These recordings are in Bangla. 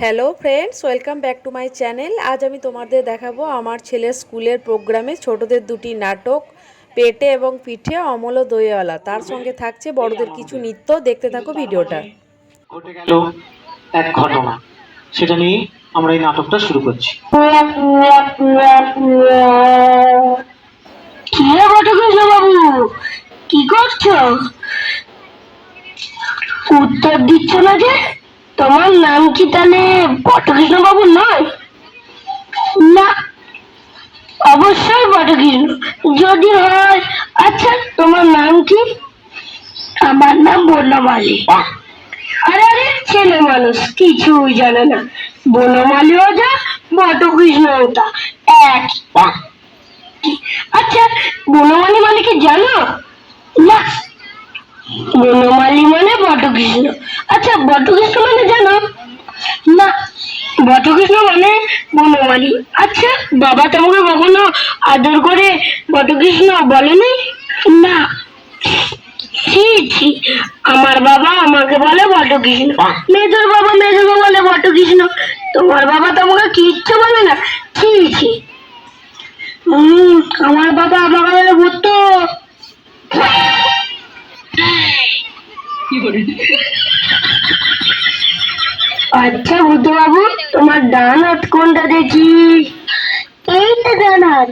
Hello friends welcome back to my channel আজ আমি তোমাদের দেখাবো আমার ছেলের স্কুলের প্রোগ্রামে ছোটদের দুটি নাটক পেটে এবং পিঠে অমল ও দইওয়ালা। তার সঙ্গে থাকছে বড়দের কিছু নৃত্য। দেখতে থাকো ভিডিওটা। ঘটে গেল এক ঘটনা। সেটা নিয়ে আমরা এই নাটকটা শুরু করছি। বাবু? কি করছ? উত্তর দিচ্ছ না যে? তোমার নাম কি তাহলে বটকৃষ্ণ বাবু নয়? না অবশ্যই বটকৃষ্ণ। যদি হয় আচ্ছা তোমার নাম কি? আমার নাম বনমালী। আরে আরে ছেলে মানুষ কিছুই জানে না। বনমালীও যা বটকৃষ্ণও তা। এক। আচ্ছা বনমালী মানে কি জানো? না। বনমালী মানে বটকৃষ্ণ। আচ্ছা বটকৃষ্ণ মানে জানো? না বটকৃষ্ণ মানে বনমালী। আচ্ছা বাবা তোমাকে কখনো আদর করে বটকৃষ্ণ বলেনি? না। ছি ছি আমার বাবা আমাকে বলে বটকৃষ্ণ। মেজর বাবা মেজর বাবা বলে বটকৃষ্ণ। তোমার বাবা তোমাকে কিচ্ছু বলে না। ছি ছি। আমার বাবা আমাকে বলে ভূতো। আচ্ছা ভূতো বাবু তোমার ডান হাত কোনটা দেখি? এইটা ডান হাত।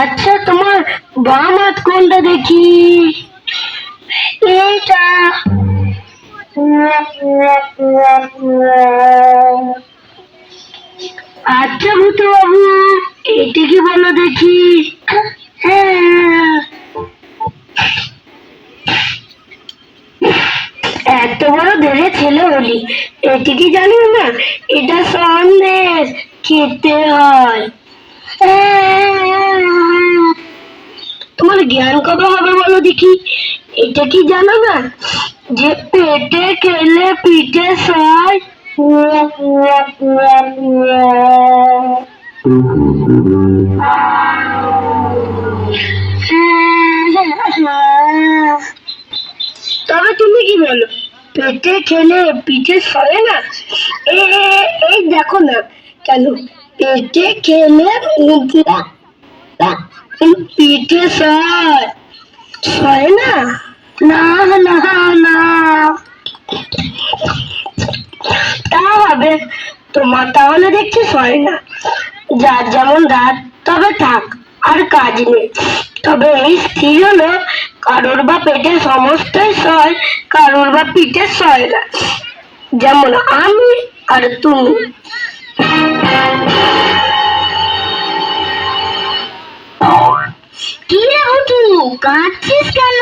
আচ্ছা তোমার বাম হাত কোনটা দেখি? এইটা। আচ্ছা ভূতো বাবু এইটা কি বলো দেখি? হ্যাঁ। এত বড় ধরে ছেলে হলি এটি কি জানিস না এটা সন্দেশ। খেতে হয়। তোমার জ্ঞান কবে হবে বলো দেখি। এটা কি জানো না যে পেটে খেলে পিঠে সয়। তবে তুমি কি বলো? পেটে খেলে পিঠে সরে না? এই দেখো না। কেন? পেটে খেলে পিঠে সয় সয় না? না না না। তা হবে। তোমার তাহলে দেখছি সয় না। যার যেমন রাত তবে থাক। আর কাজ নেই। তবে এই স্থির হলো? কারোর বা পেটে সমস্তই সয় কারোর বা পিঠে সয় না। যেমন আমি আর তুমি। কি হুটু কাঁদছিস কেন?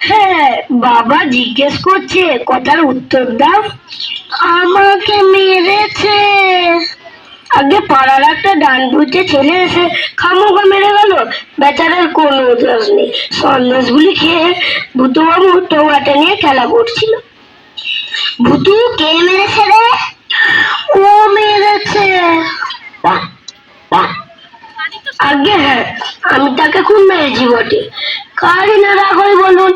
হ্যাঁ বাবা জিজ্ঞেস করছে কথার উত্তর দাও। আমাকে মেরেছে। আগে পাড়ার একটা ডান বুঝে ছেলে এসে খামোখা মেরে গেল। বেচারার কোনো দোষ নেই। সন্ন্যাসগুলি খেয়ে ভূতুবাবু টোঙাটা নিয়ে খেলা করছিল। ভুতু কে মেরেছে রে? ও মেরেছে। আগে হ্যাঁ আমি তাকে খুব মেরেছি বটে। কারই না রাগ হয় বলুন?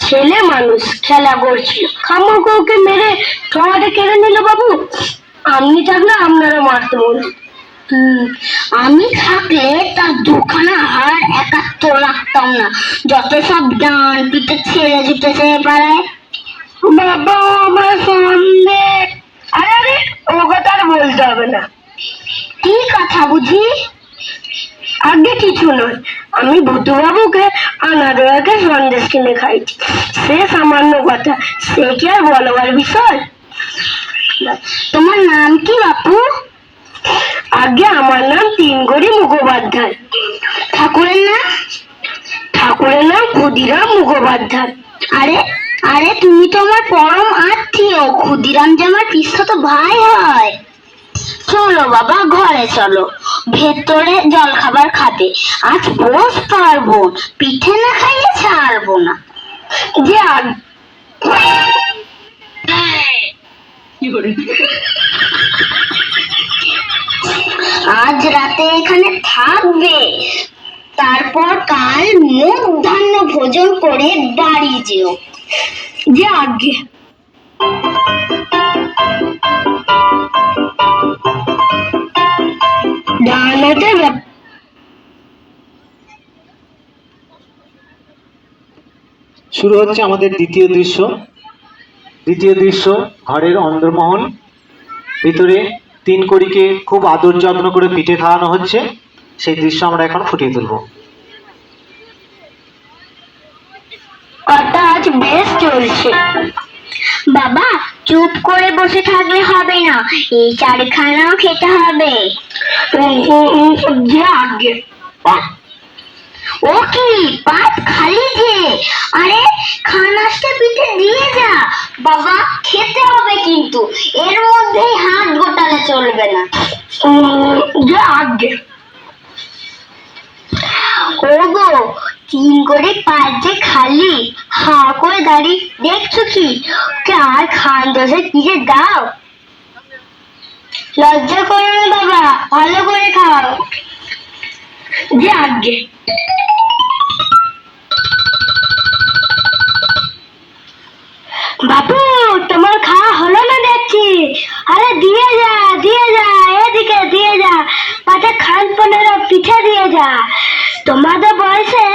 ছেলে মানুষ খেলা করছিল। খামোখা ওকে মেরে টোঙাটা কেড়ে নিল বাবু। আপনি থাকলে আপনারা মারতে বলুন। আমি থাকলে তার দুখানা হাড় একাত্তর রাখতাম না। যত সব ডান পিঠে ছেড়ে জুটেছে পাড়ায় বাবা আমার সন্দেহ আরে আরে ও কথা আর বলতে হবে না। কি কথা বুঝি? আগে কিছু নয় আমি ভূতুবাবুকে আনাদয়াকে সন্দেশ কিনে খাইছি সে সামান্য কথা সে কি আর বলবার বিষয়? তোমার নাম কি বাপু? আগে আমার নাম তিনগড়ি মুখোপাধ্যায়। ঠাকুরের নাম? ঠাকুরের নাম ক্ষুদিরাম মুখোপাধ্যায়। আরে আরে তুমি তো আমার পরম আত্মীয়। ক্ষুদিরাম যে আমার পিসত ভাই হয়। চলো বাবা ঘরে চলো। ভেতরে জল খাবার খাবে। আজ বস পারব পিঠে না খাইয়ে ছাড়বো না। যে কি করে? আজ রাতে এখানে থাকবে। তারপর কাল মধ্যাহ্ন ভোজন করে বাড়ি যেও। যে আগে শুরু হচ্ছে আমাদের দ্বিতীয় দৃশ্য। দ্বিতীয় দৃশ্য ঘরের অন্দরমহল ভিতরে তিন কড়িকে খুব আদর যত্ন করে পিঠে খাওয়ানো হচ্ছে। সেই দৃশ্য আমরা এখন ফুটিয়ে তুলবো। কথা আজ বেশ চলছে। বাবা চুপ করে বসে থাকলে হবে না। এই চারখানাও খেতে হবে। যে আগে ও কি পাত খালি যে। আরে খানাসটা পিঠে দিয়ে যা। বাবা খেতে হবে কিন্তু। এর মধ্যেই হাত গোটালে চলবে না। যে আগে ওগো তিন করে পাঁচ যে খালি। হা করে দাঁড়িয়ে দেখছ কি? আর খান দোষে পিঠে দাও। লজ্জা করো না বাবা ভালো করে খাও। যে বাবু তোমার খাওয়া হলো না দেখছি। আরে, দিয়ে যা দিয়ে যা, এদিকে, দিয়ে যা। পাতে খান পনেরো পিঠে দিয়ে যা। তোমাদের বয়সে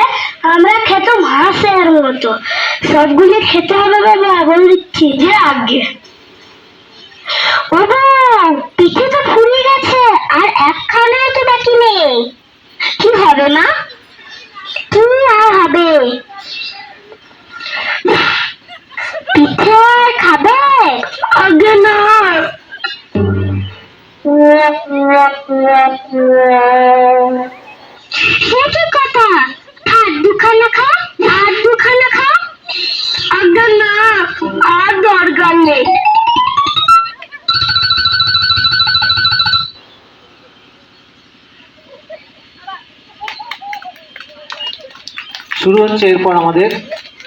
আমরা খেতাম হাঁসের মতো। সবগুলি খেতে হবে বলে দিচ্ছি যে আগে বাবা পিঠে তো ফুলে গেছে, আর একখানাও তো বাকি নেই। কি হবে না কি আর হবে? পিঠে খাবে? আগে না। সে কি কথা? আর দুখানা খা আর দুখানা খা। আগে না, আর শুরু হচ্ছে এরপর আমাদের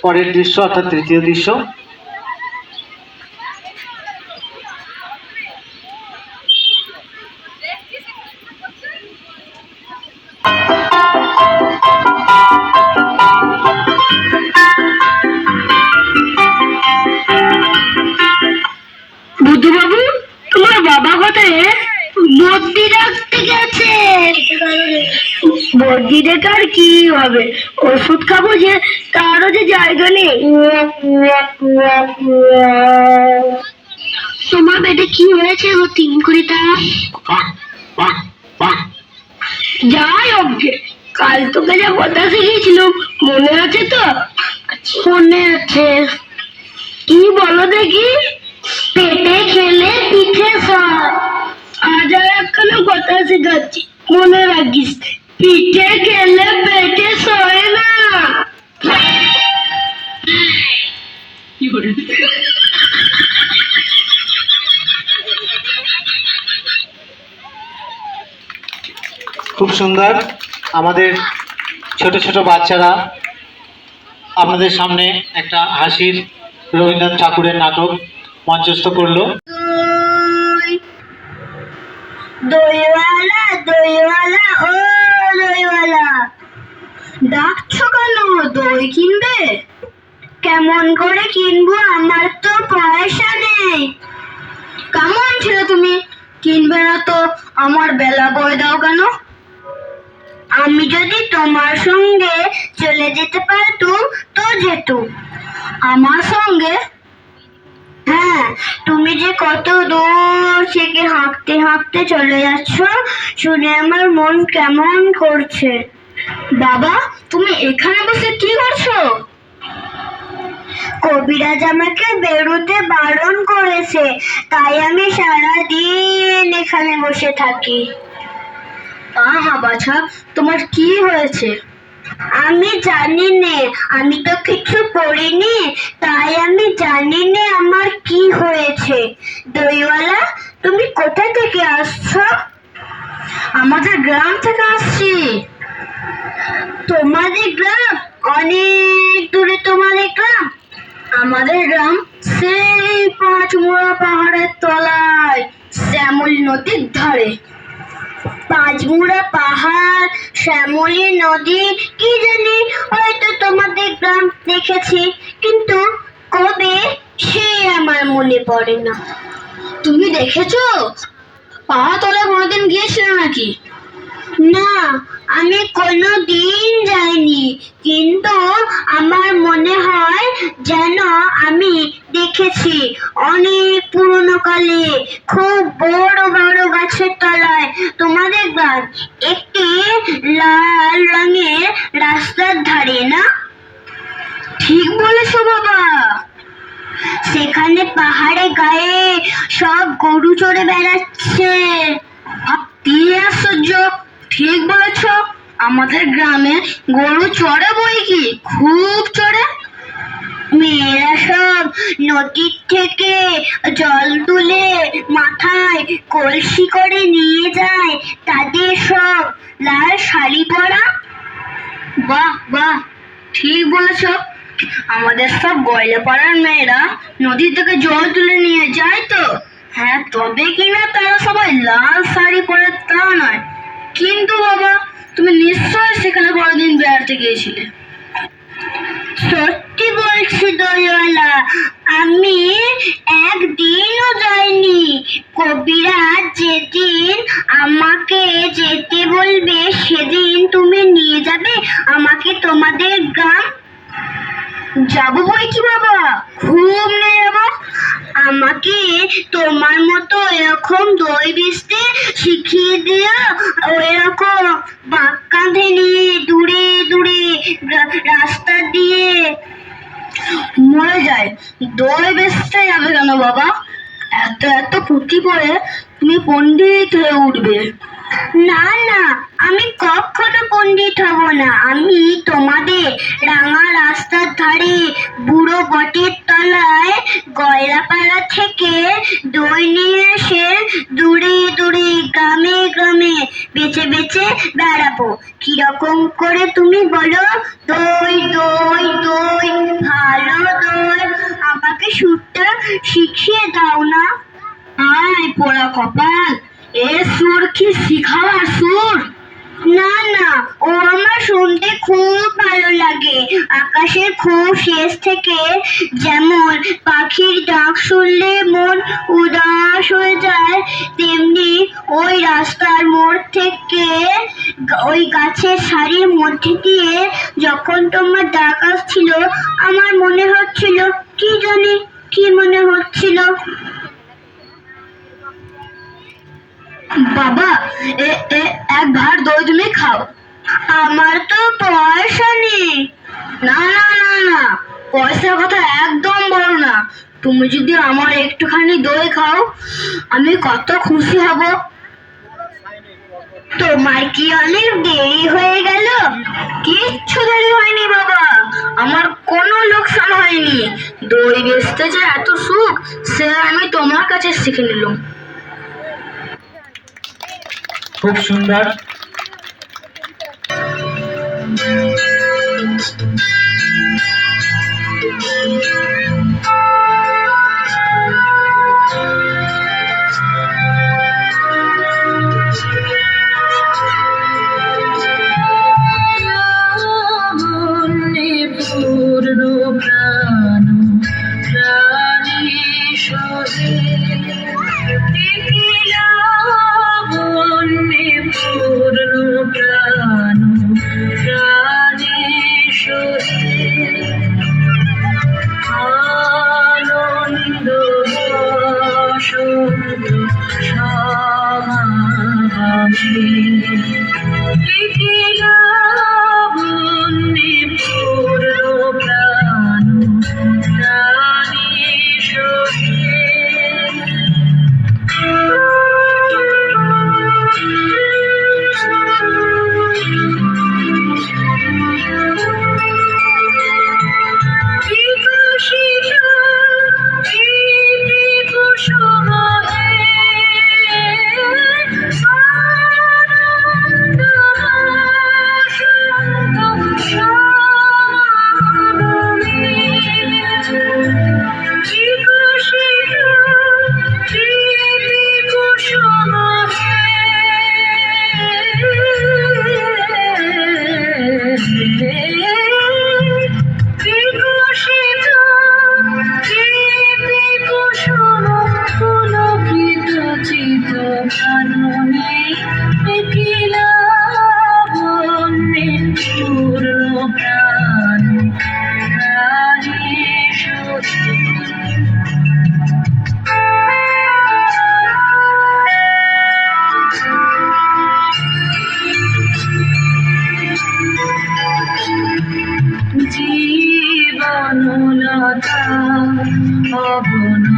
পরের দৃশ্য অর্থাৎ তৃতীয় দৃশ্য। পেটে কি হয়েছে গো তিন কুড়িটা? যাই অজ্ঞে কাল তোকে যা কথা শিখিয়েছিল মনে আছে তো? মনে আছে। কি বলো দেখি? পেটে খেলে পিঠে আজ আর একখানা কথা শেখাচ্ছি, মনে রাখিস। পিঠে খেলে পেটে সরে না। খুব সুন্দর। আমাদের ছোট ছোট বাচ্চারা আপনাদের সামনে একটা হাসির রবীন্দ্রনাথ ঠাকুরের নাটক মঞ্চস্থ করল। দইওয়ালা দইওয়ালা ও দইওয়ালা। ডাকছো কেন? দই কিনবে? কেমন করে কিনবো? আমার যেতে পারতুম তো যেতুম আমার সঙ্গে? হ্যাঁ তুমি যে কত দূর থেকে হাঁকতে হাঁকতে চলে যাচ্ছ, শুনে আমার মন কেমন করছে। বাবা, তুমি এখানে বসে কি করছ? কবিরাজ আমাকে বেরোতে বারণ করেছে, তাই আমি সারা দিন এখানে বসে থাকি। আহা বাছা, তোমার কি হয়েছে? আমি জানি নে আমি তো কিছু পড়িনি তাই আমি জানি নে আমার কি হয়েছে। দইওয়ালা তুমি কোথা থেকে আসছো? আমাদের গ্রাম থেকে আসছি। তোমাদের গ্রাম? অনেক দূরে তোমাদের গ্রাম? আমাদের গ্রাম সেই পাঁচমোড়া পাহাড়ের তলায় শ্যামল নদীর ধারে। পাঁচমুড়া পাহাড়, শ্যামলী নদী, কি জানি? হয়তো তোমাদের গ্রাম দেখেছি, কিন্তু কবে সে আমার মনে পড়ে না। তুমি দেখেছ? পাহাড় তলায় কোনোদিন গিয়েছিলে নাকি? না, আমি কোনো দিন যাইনি, কিন্তু আমার মনে হয় যেন আমি দেখেছি। অনেক পুরনো কালে, খুব বড় বড় গাছের তলায়। তোমাদের গ্রাম একটি লাল রঙের রাস্তার ধারে, না? ঠিক বলেছ বাবা। সেখানে পাহাড়ে গায়ে সব গরু চড়ে বেড়াচ্ছে। আশ্চর্য। ঠিক বলেছ। আমাদের গ্রামে গরু চড়ে বই কি? খুব চড়ে। মেয়েরা সব নদীর থেকে জল তুলে মাথায় কলসি করে নিয়ে যায়। তাদের সব লাল শাড়ি পরা। বাহ বাহ, ঠিক বলেছ। আমাদের সব গয়লা পাড়ার মেয়েরা নদী থেকে জল তুলে নিয়ে যায় তো। হ্যাঁ তবে কিনা তারা সবাই লাল শাড়ি পরে তা নয়। কিন্তু বাবা, তুমি নিশ্চয়ই সেখানে বড়দিন বেড়াতে গিয়েছিলে। সত্যি বলছি দইওয়ালা আমি একদিনও যাইনি। কবিরাজ যেদিন আমাকে যেতে বলবে, সেদিন তুমি নিয়ে যাবে আমাকে তোমাদের গ্রাম। যাব বই কি বাবা খুব নিয়ে যাব আমাকে তোমার মতো এরকম দই বেচতে শিখিয়ে দিও ওইরকম বাঁক কাঁধে দই বেচতে যাবে কেন বাবা? এত এত পুঁথি পড়ে তুমি পণ্ডিত হয়ে উঠবে। না না, আমি কখনো পণ্ডিত হব না। আমি তোমাদের রাঙা রাস্তার ধারে বুড়ো বটের তলায় গয়রাপাড়া থেকে দই নিয়ে এসে দূরে দূরে, গ্রামে গ্রামে বেছে বেছে বেড়াবো। কীরকম করে তুমি বলো? দই দই দই, ভালো দই। আমাকে সুরটা শিখিয়ে দাও না। আয় পোড়া কপাল। এ সুর কি শিখাবার সুর? না না, ও আমার শুনতে খুব ভালো লাগে। আকাশের খুব শেষ থেকে যেমন পাখির ডাক শুনলে মন উদাস হয়ে যায়, তেমনি ওই রাস্তার মোড় থেকে ওই গাছের সারির মধ্যে দিয়ে যখন তোমার ডাক আসছিল, আমার মনে হচ্ছিল, কি জানি কি মনে হচ্ছিল? বাবা, এ এ এক ভার দই তুমি খাও। আমার তো পয়সা নেই। না না না না, পয়সার কথা একদম বলো না। তুমি যদি আমার একটুখানি দই খাও, আমি কত খুশি হব। তোমার কি অনেক দেরি হয়ে গেল? কিচ্ছু দেরি হয়নি বাবা। আমার কোনো লোকসান হয়নি। দই বেচতে যে এত সুখ, সে আমি তোমার কাছে শিখে নিলাম। খুব সুন্দর। লাবণ্যে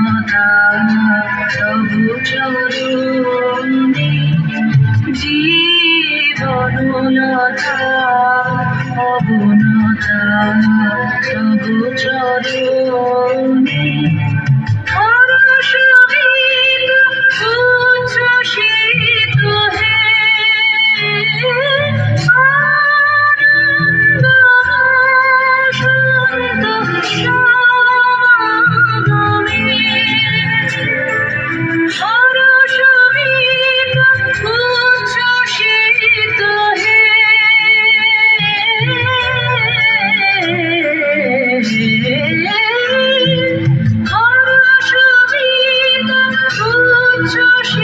মমতা তবু চরণে জীবনতা অবনতা তবু চরণে চোষে